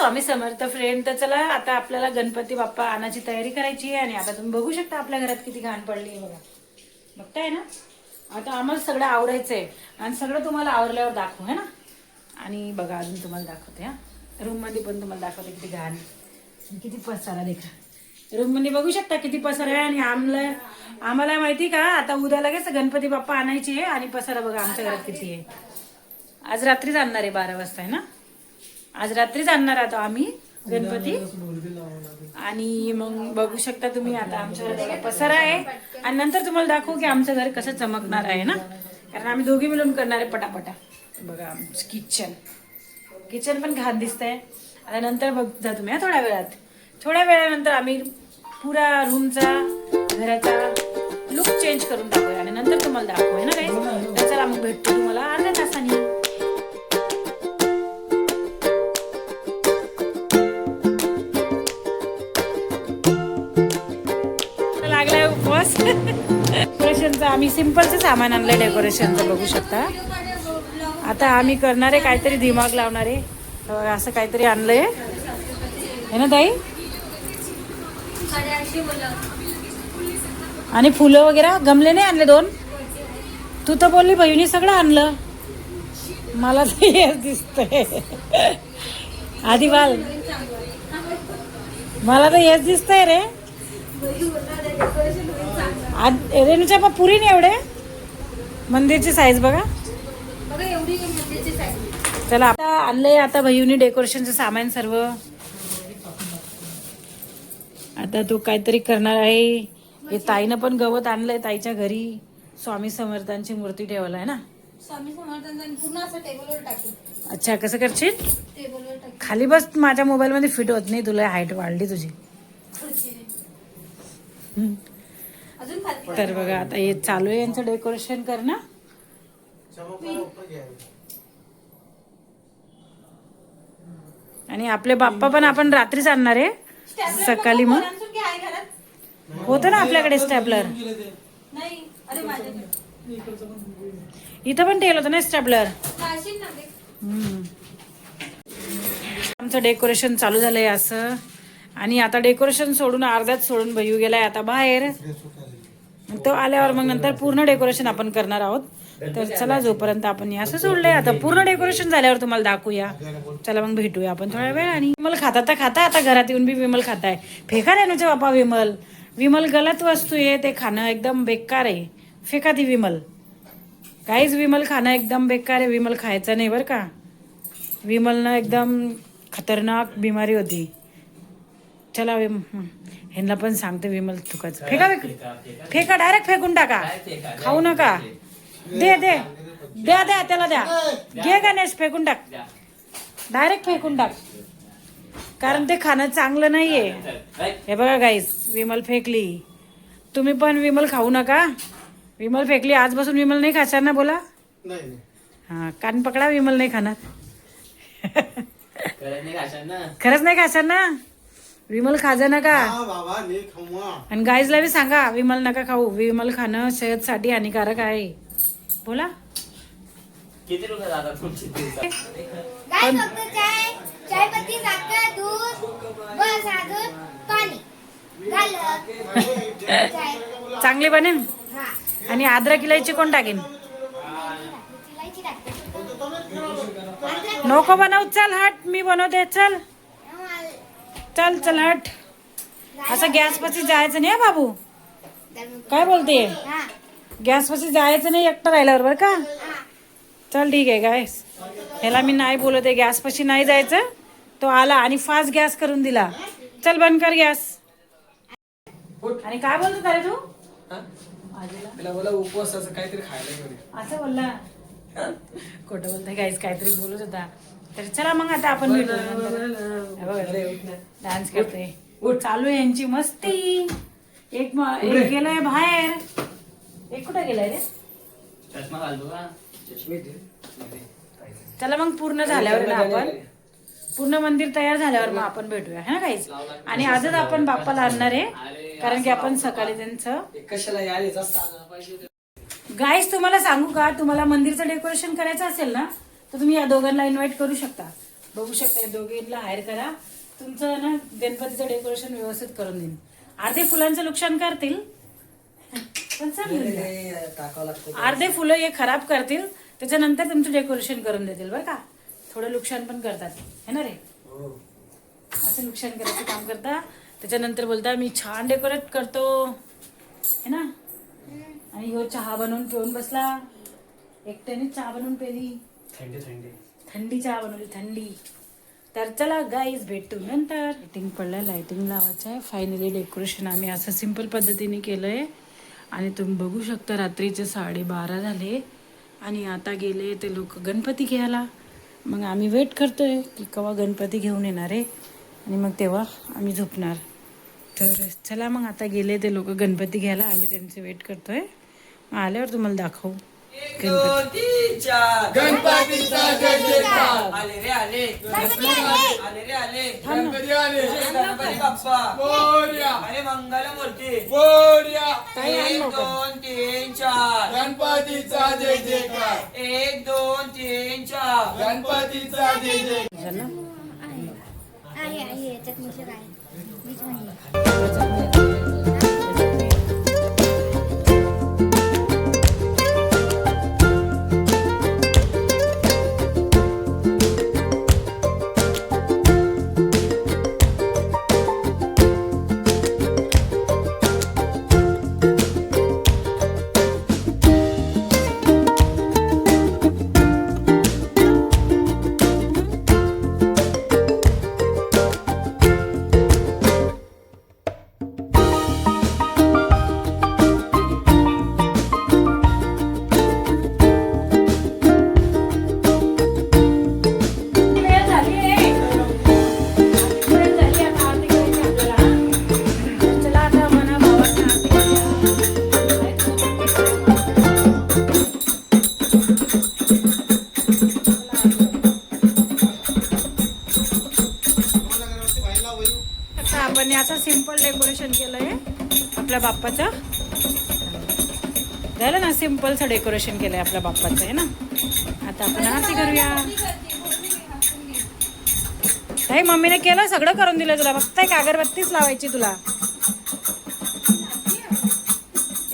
Swami Samarth friend तर चला आता आपल्याला गणपती बाप्पा आणायची तयारी करायची आहे आणि आता तुम्ही बघू शकता आपल्या घरात किती घाण पडली आहे बघा. बघताय ना? आता आम्हाला सगळं आवरायचंय आणि सगळं तुम्हाला आवरल्यावर दाखवू है ना? आणि बघा अजून तुम्हाला दाखवते हा. रूममध्ये पण तुम्हाला दाखवते किती घाण. किती पसारा देखा रूममध्ये बघू शकता किती पसारा आहे आणि आम्हाला आम्हाला माहिती का? आता उद्या लगेच गणपती बाप्पा आणायची आहे आणि पसारा बघा आमच्या घरात किती आहे. आज रात्रीच आणणार आहे बारा वाजता आहे ना? आज रात्रीच आणणार आता आम्ही गणपती. आणि मग बघू शकता तुम्ही आता आमच्या एवढा पसारा आहे. आणि नंतर तुम्हाला दाखवू की आमचं घर कसं चमकणार आहे ना. कारण आम्ही दोघी मिळून करणार आहे पटापटा. बघा आमचं किचन किचन पण घात दिसतंय. आता नंतर बघ जा तुम्ही हा थोड्या वेळात. थोड्या वेळानंतर आम्ही पुरा रूमचा घराचा लुक चेंज करून टाकूया. आणि नंतर तुम्हाला दाखवूया ना काही तर चला मग भेटतो तुम्हाला. अर्ध्या आम्ही सिम्पलचं सामान आणलंय डेकोरेशनचं बघू शकता. आता आम्ही करणार आहे काहीतरी दिमाग लावणार आहे. असं काहीतरी आणलंय. हे ना ताई? आणि फुलं वगैरे गमले नाही आणले दोन? तू तर बोलली बहिणी सगळं आणलं. मला तर हेच दिसतंय. आधी बाल मला तर हेच दिसतंय रे. आज- रेणूच्या बाप पुरी नाही एवढे? मंदिरची साईज बघा. चला आता आणलंय आता भैयूनी डेकोरेशनचं सामान सर्व. आता तो काहीतरी करणार आहे. हे ताईनं पण गवत आणलंय ताईच्या घरी. स्वामी समर्थांची मूर्ती ठेवला आहे ना? स्वामी समर्थांचा टेबलवर अच्छा कसं करशील? खाली बस माझ्या मोबाईल मध्ये फिट होत नाही. तुला हाईट वाढली तुझी. तर बघा आता हे चालू आहे यांचं डेकोरेशन करणं. आणि आपले बाप्पा पण आपण रात्रीच आणणार आहे. सकाळी मग. होतं ना आपल्याकडे स्टॅपलर इथं पण ठेवलं होतं ना स्टॅपलर. आमचं डेकोरेशन चालू झालंय असं. आणि आता डेकोरेशन सोडून अर्ध्यात सोडून भैयू गेलाय आता बाहेर. तो आल्यावर मग नंतर पूर्ण डेकोरेशन आपण करणार आहोत. तर चला जोपर्यंत आपण असं सोडलंय आता पूर्ण डेकोरेशन झाल्यावर तुम्हाला दाखवूया. चला मग भेटूया आपण थोड्या वेळ आणि विमल खाता तर खाता आता घरात येऊन बी विमल खाताय. फेका रेणूचे बापा विमल. विमल गलत वस्तू आहे ते खाणं एकदम बेकार आहे. फेका ती विमल. काहीच विमल खाणं एकदम बेकार आहे विमल खायचं नाही बरं का. विमलनं एकदम खतरनाक बिमारी होती. चला विम ह्यांना पण सांगते विमल थुकाचं फेका फेका फेका डायरेक्ट फेकून टाका. खाऊ नका. दे दे. द्या द्या त्याला द्या. घे गणेश फेकून टाक. डायरेक्ट फेकून टाक. कारण ते खाणं चांगलं नाहीये. हे बघा गाईस विमल फेकली. तुम्ही पण विमल खाऊ नका. विमल फेकली. आजपासून विमल नाही खाशार ना बोला? हा कान पकडा विमल नाही खाणार. खरंच नाही खाशार ना? विमल खाजा नका. हा आणि गाईजला बी सांगा विमल नका खाऊ. विमल खाणं सेहतसाठी हानिकारक आहे. बोला. किती रुपये जातात तुमची काय फक्त चाय चाय पत्ती साखर दूध बस अजून पाणी. झालं. चाय. चांगली बनेन? हा. आणि अद्रक इलायची कोण टाकेन? इलायची टाकते. नको बनव चल हट. मी बनवते चल. चल चल हट. असं गॅस पाशी जायचं नाही हं बाबू. काय बोलते? हा गॅस पाशी जायचं नाही एकटं राहिल्यावर बरं का? चल ठीक आहे काय ह्याला मी नाही बोलत आहे गॅस पाशी नाही जायचं. तो आला आणि फास्ट गॅस करून दिला. चल बंद कर गॅस. आणि काय बोलतो अरे तू? तिला बोला उपवासाचं काहीतरी खायला. असं बोलला. खोटं बोलतोय काहीच काहीतरी बोलत होता तर चला मग आता आपण डान्स करते चालू आहे यांची मस्ती. एक म- एक गेलाय बाहेर. एक कुठं गेलाय रे. चला मग पूर्ण झाल्यावर ना आपण. पूर्ण मंदिर तयार झाल्यावर मग आपण भेटूया. है ना काहीच आणि आजच आपण बाप्पाला आणणार आहे. कारण की आपण सकाळी त्यांचं. गाईस तुम्हाला सांगू का? तुम्हाला मंदिरचं डेकोरेशन करायचं असेल ना तर तुम्ही या दोघांना इन्व्हाइट करू शकता. बघू शकता या दोघींना हायर करा. तुमचं ना गणपतीचं डेकोरेशन व्यवस्थित करून देईन. अर्धे फुलांचं नुकसान करतील. पण चालेल अर्धे फुलं हे खराब करतील. त्याच्यानंतर तुमचं डेकोरेशन करून देतील बरं का. थोडं नुकसान पण करतात. है ना रे? हो. असं नुकसान करायचं काम करता. त्याच्यानंतर बोलता मी छान डेकोरेट करतो. है ना? आणि ह्यो चहा बनवून पिऊन बसला. एकट्याने चहा बनवून पेली. थंडी थंडी. थंडी चहा बनवली थंडी. तर चला गाईज भेटू नंतर. लाइटिंग पडलं लाइटिंग लावायचं आहे फायनली डेकोरेशन आम्ही असं सिंपल पद्धतीने केलं आहे आणि तुम्ही बघू शकता रात्रीचे साडेबारा झाले. आणि आता गेले ते लोक गणपती घ्यायला. मग आम्ही वेट करतोय की केव्हा गणपती घेऊन येणार आहे. आणि मग तेव्हा आम्ही झोपणार. तर चला मग आता गेले ते लोक गणपती घ्यायला. आम्ही त्यांचे वेट करतोय. मग आल्यावर तुम्हाला दाखवू. गणपती गणपतीचा जय जयकार. आले रे आले. गणपती आले. आले. रे आले. गणपती आले. गणपती बाप्पा. बोर्या. अरे मंगल मूर्ती. एक. दोन तीन चार. गणपतीचा जय जयकार. एक दोन तीन चार. गणपतीचा जय जय? आहे आहे याच्यात मिसळ आहे. मीच म्हणली आपण याचं सिंपल डेकोरेशन केलंय. आपल्या बाप्पाचं. झालं ना सिम्पलचं डेकोरेशन केलंय आपल्या बाप्पाचं आहे ना? आता आपण आरती करूया. ताई मम्मीने केलं सगळं करून दिलं तुला. फक्त एक अगरबत्तीच लावायची तुला.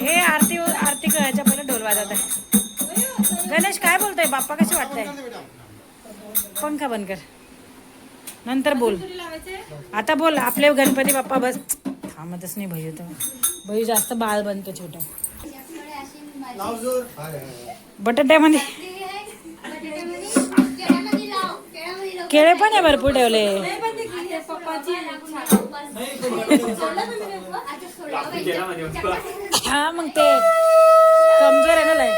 ए आरती आरती करायच्या पहिले ढोल वाजत आहे. गणेश काय बोलतोय? बाप्पा कसे वाटतंय? पंखा बंद कर. नंतर बोल. आता बोल आपले गणपती बाप्पा बस. थांबतच नाही भैया तर. भैया जास्त बाळ बनतो छोटा. बटाट्यामध्ये केळे पण आहे भरपूर ठेवले. हा मग ते कमजोर आहे ना लय.